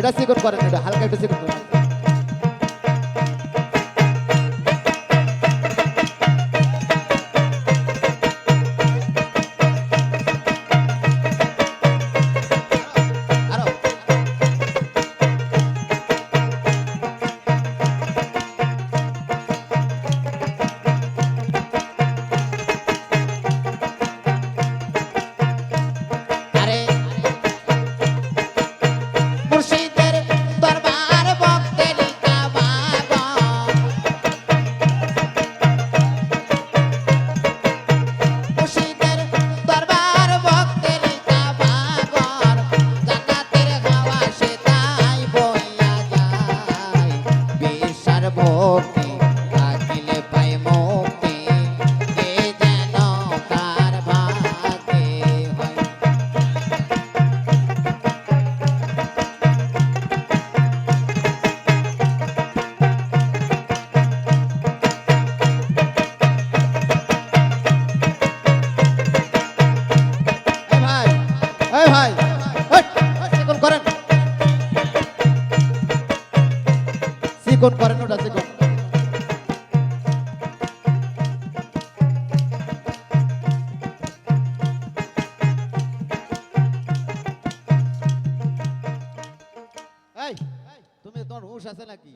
এটা সিকুন করেন এটা হালকা একটু সিকুন করেন। চিকন করেন ওটা চিকন তুমি তোমার হুশ আছে নাকি